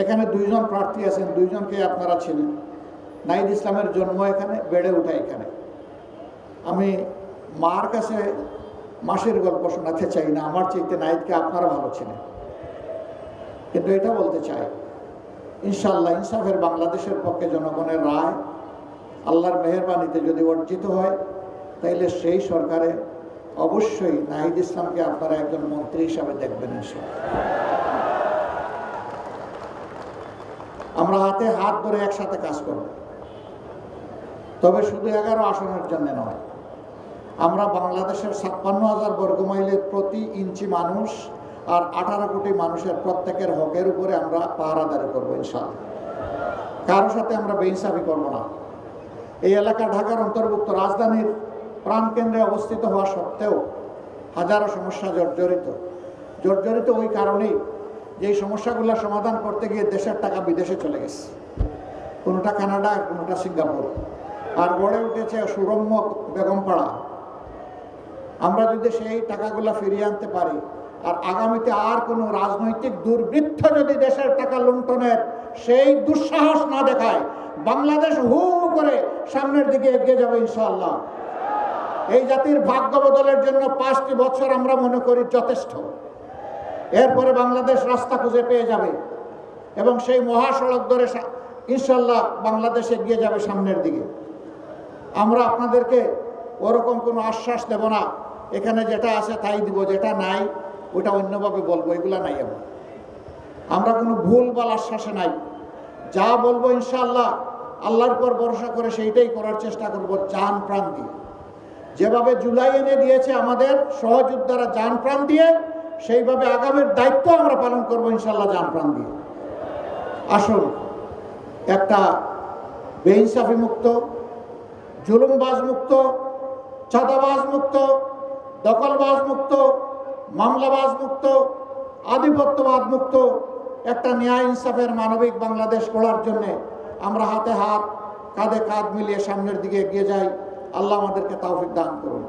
এখানে দুইজন প্রার্থী আছেন, দুইজনকে আপনারা ছিলেন নাইদ ইসলামের জন্ম এখানে, বেড়ে ওঠা এখানে। আমি মার কাছে মাসের গল্প শোনাতে চাই না, আমার চাইতে নাইদকে আপনারা ভালো ছিলেন কিন্তু এটা বলতে চাই ইনশাল্লাহ ইনসাফের বাংলাদেশের পক্ষে জনগণের রায় আল্লাহর মেহরবানিতে যদি অর্জিত হয়, তাইলে সেই সরকারে অবশ্যই নাহিদ ইসলামকে আপনারা একজন মন্ত্রী হিসাবে দেখবেন ইনশাল্লাহ আমরা হাতে হাত ধরে একসাথে কাজ করব। তবে শুধু এগারো আসনের জন্য নয়, আমরা বাংলাদেশের ছাপ্পান্ন হাজার বর্গমাইলের প্রতি ইঞ্চি মানুষ আর আঠারো কোটি মানুষের প্রত্যেকের হকের উপরে আমরা পাহারাদারি করব ইনশাআল্লাহ। কারোর সাথে আমরা বেইনসাফি করব না। এই এলাকা ঢাকার অন্তর্ভুক্ত রাজধানীর প্রাণকেন্দ্রে অবস্থিত হওয়া সত্ত্বেও হাজারো সমস্যা জর্জরিত। জর্জরিত ওই কারণেই যে এই সমস্যাগুলো সমাধান করতে গিয়ে দেশের টাকা বিদেশে চলে গেছে। কোনোটা কানাডা, কোনোটা সিঙ্গাপুর। আর গড়ে উঠেছে সুরম্য বেগমপাড়া। আমরা যদি সেই টাকাগুলো ফিরিয়ে আনতে পারি, আর আগামীতে আর কোনো রাজনৈতিক দুর্বৃত্ত যদি দেশের টাকা লুণ্ঠনের সেই দুঃসাহস না দেখায়, বাংলাদেশ হু করে সামনের দিকে এগিয়ে যাবে ইনশাআল্লাহ। এই জাতির ভাগ্য বদলের জন্য পাঁচটি বছর আমরা মনে করি যথেষ্ট। এরপরে বাংলাদেশ রাস্তা খুঁজে পেয়ে যাবে এবং সেই মহাসড়ক ধরে ইনশাল্লাহ বাংলাদেশ এগিয়ে যাবে সামনের দিকে। আমরা আপনাদেরকে ওরকম কোনো আশ্বাস দেব না। এখানে যেটা আছে তাই দিব, যেটা নাই, ওটা অন্যভাবে বলব, এগুলা নাই আমরা। আমরা কোনো ভুল বল আশ্বাসে নাই। যা বলব ইনশাল্লাহ, আল্লাহর পর ভরসা করে সেইটাই করার চেষ্টা করব যান প্রাণ দিয়ে। যেভাবে জুলাই এনে দিয়েছে আমাদের সহযোদ্ধারা যান প্রাণ দিয়ে সেইভাবে আগামীর দায়িত্ব আমরা পালন করব ইনশাল্লাহ জান প্রাণ দিয়ে। আসুন, একটা বেইনসাফি মুক্ত, জুলুমবাজ মুক্ত, চাঁদাবাজ মুক্ত, দখলবাজ মুক্ত, মামলাবাজ মুক্ত, আধিপত্যবাদ মুক্ত, একটা ন্যায় ইনসাফের মানবিক বাংলাদেশ গড়ার জন্যে আমরা হাতে হাত, কাঁধে কাঁধ মিলিয়ে সামনের দিকে এগিয়ে যাই। আল্লাহ আমাদেরকে তাওফিক দান করুন।